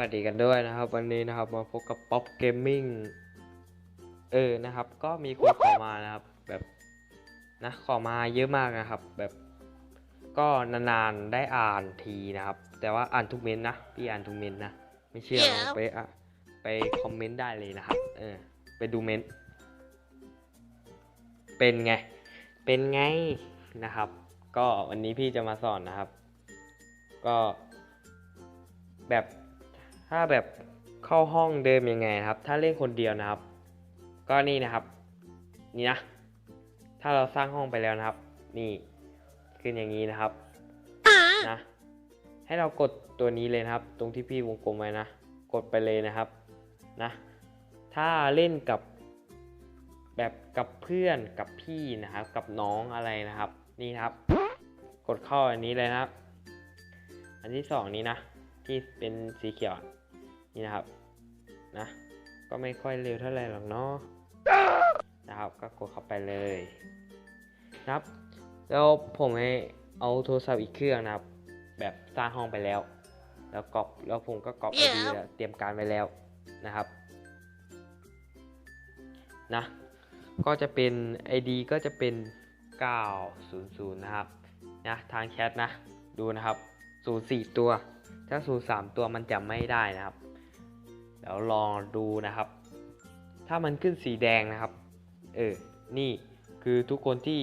วันนี้นะครับมาพบกับป๊อปเกมมิ่งเออนะครับ ก็มีคนขอมานะครับ แบบนะขอมาเยอะมากนะครับ แบบก็นานๆได้อ่านทีนะครับ แต่ว่าอ่านทุกเมนต์นะพี่อ่านทุกเมนต์นะไม่เชื่อลองไปอะไปคอมเมนต์ได้เลยนะครับเออไปดูเมนต์เป็นไง เป็นไงนะครับ ก็วันนี้พี่จะมาสอนนะครับ ก็แบบ ถ้าแบบเข้าห้องเดิมยังไงครับ ถ้าเล่นคนเดียวนะครับ ก็นี่นะครับ นี่นะ ถ้าเราสร้างห้องไปแล้วนะครับ นี่ขึ้นอย่างนี้นะครับนะให้เรากดตัวนี้เลยนะครับ ตรงที่พี่วงกลมไว้นะ กดไปเลยนะครับนะ ถ้าเล่นกับแบบกับเพื่อนกับพี่นะครับ กับน้องอะไรนะครับ นี่ครับ กดเข้าอันนี้เลยนะครับ อันที่สองนี้นะ ที่เป็นสีเขียว นี่นะครับนะก็ไม่ค่อยเร็วเท่าไหร่หรอกเนาะนะครับก็กดเข้าไปเลยนะครับแล้วผมให้เอาโทรศัพท์อีกเครื่องนะครับ แบบสร้างห้องไปแล้ว แล้วกรอบแล้วผมก็กรอบไอดีแล้วเตรียมการไว้แล้วนะครับนะก็จะเป็น ID ก็จะเป็น 900 นะครับนะทางแชทนะดูนะครับ 04 ตัว ถ้า 03 ตัวมันจะไม่ได้นะครับ เดี๋ยวลองดูนะครับ ถ้ามันขึ้นสีแดงนะครับ เออ นี่คือทุกคนที่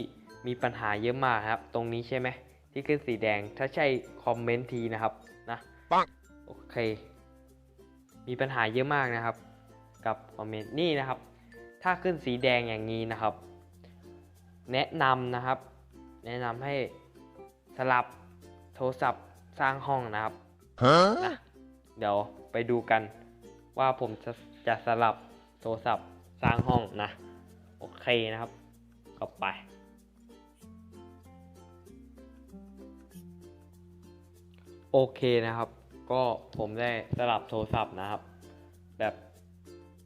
มีปัญหาเยอะมากครับ ตรงนี้ใช่ไหมที่ขึ้นสีแดง ถ้าใช่คอมเมนต์ทีนะครับนะปังโอเค มีปัญหาเยอะมากนะครับ กับคอมเมนต์นี่นะครับ ถ้าขึ้นสีแดงอย่างนี้นะครับ แนะนำนะครับ แนะนำให้สลับโทรศัพท์สร้างห้องนะครับ Huh? นะเดี๋ยวไปดูกัน ว่าผมจะจะสลับโทรศัพท์สร้างห้องนะ โอเคนะครับ ก็ไป โอเคนะครับ ก็ผมได้สลับโทรศัพท์นะครับ แบบ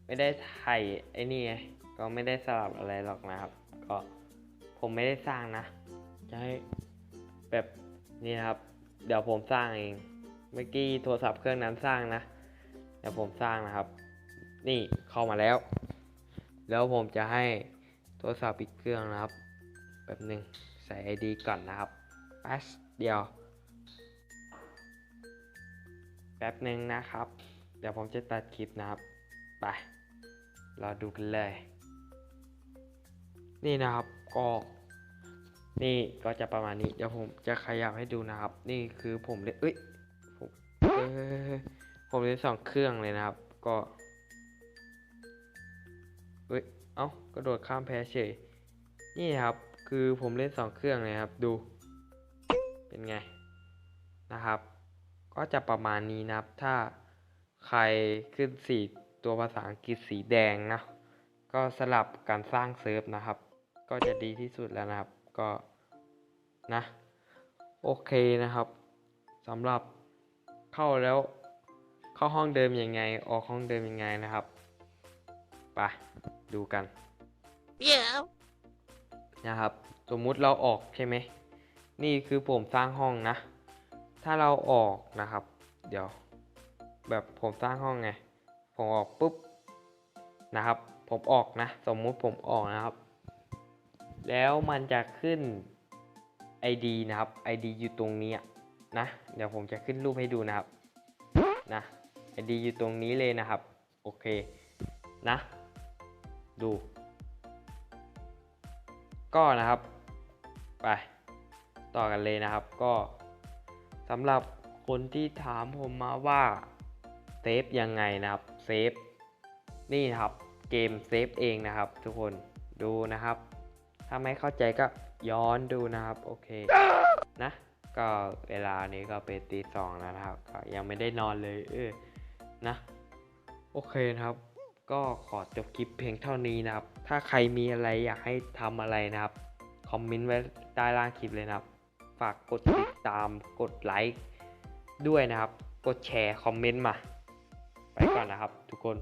ไม่ได้ถ่ายไอ้นี่ไงก็ไม่ได้สลับอะไรหรอกนะครับ ก็ผมไม่ได้สร้างนะ จะให้แบบนี่นครับ เดี๋ยวผมสร้างเอง เมื่อกี้โทรศัพท์เครื่องนั้นสร้างนะ ดี๋ยวผมสร้างนะครับ นี่เข้ามาแล้ว แล้วผมจะให้โทรศัพท์อีกเครื่องนะครับแบบหนึ่งใส่ ID ก่อนนะครับแป๊บเดียว แป๊บหนึ่งนะครับ เดี๋ยวผมจะตัดคลิปนะครับ ไปเราดูกันเลย นี่นะครับก็นี่ก็จะประมาณนี้ เดี๋ยวผมจะขยับให้ดูนะครับ นี่คือผมเลยเอ้ย ผมเล่นสองเครื่องเลยนะครับ ก็เอ้ย เอ้ากระโดดข้ามแพ้เฉย นี่ครับ คือผมเล่นสองเครื่องเลยครับ ดู เป็นไง นะครับ ก็จะประมาณนี้นะครับ ถ้าใครขึ้นสีตัวภาษาอังกฤษสีแดงนะ ก็สลับการสร้างเซิร์ฟนะครับ ก็จะดีที่สุดแล้วนะครับ ก็นะ โอเคนะครับสำหรับเข้าแล้ว เข้าห้องเดิมยังไง ออกห้องเดิมยังไงนะครับไปดูกัน Yeah. นะครับ สมมุติเราออกใช่ไหมนี่คือผมสร้างห้องนะ ถ้าเราออกนะครับ เดี๋ยว แบบผมสร้างห้องไง ผมออกปุ๊บนะครับ ผมออกนะ สมมุติผมออกนะครับ แล้วมันจะขึ้น ID นะครับ ID อยู่ตรงนี้อะนะ เดี๋ยวผมจะขึ้นรูปให้ดูนะครับ นะ ID อยู่ตรงนี้เลยนะครับ โอเคนะ ดู ก็นะครับ ไป ต่อกันเลยนะครับก็สำหรับคนที่ถามผมมาว่าเซฟยังไงนะครับเซฟนี่นะครับเกมเซฟเองนะครับ ทุกคนดูนะครับ ถ้าไม่เข้าใจก็ย้อนดูนะครับ โอเคนะ ก็เวลานี้ก็เป็นตีสองแล้วนะครับ ก็ยังไม่ได้นอนเลยเออ นะ โอเคนะครับ ก็ขอจบคลิปเพียงเท่านี้นะครับ ถ้าใครมีอะไรอยากให้ทำอะไรนะครับ คอมเมนต์ไว้ใต้ล่างคลิปเลยนะครับ ฝากกดติดตามกดไลค์ด้วยนะครับ กดแชร์คอมเมนต์มา ไปก่อนนะครับทุกคน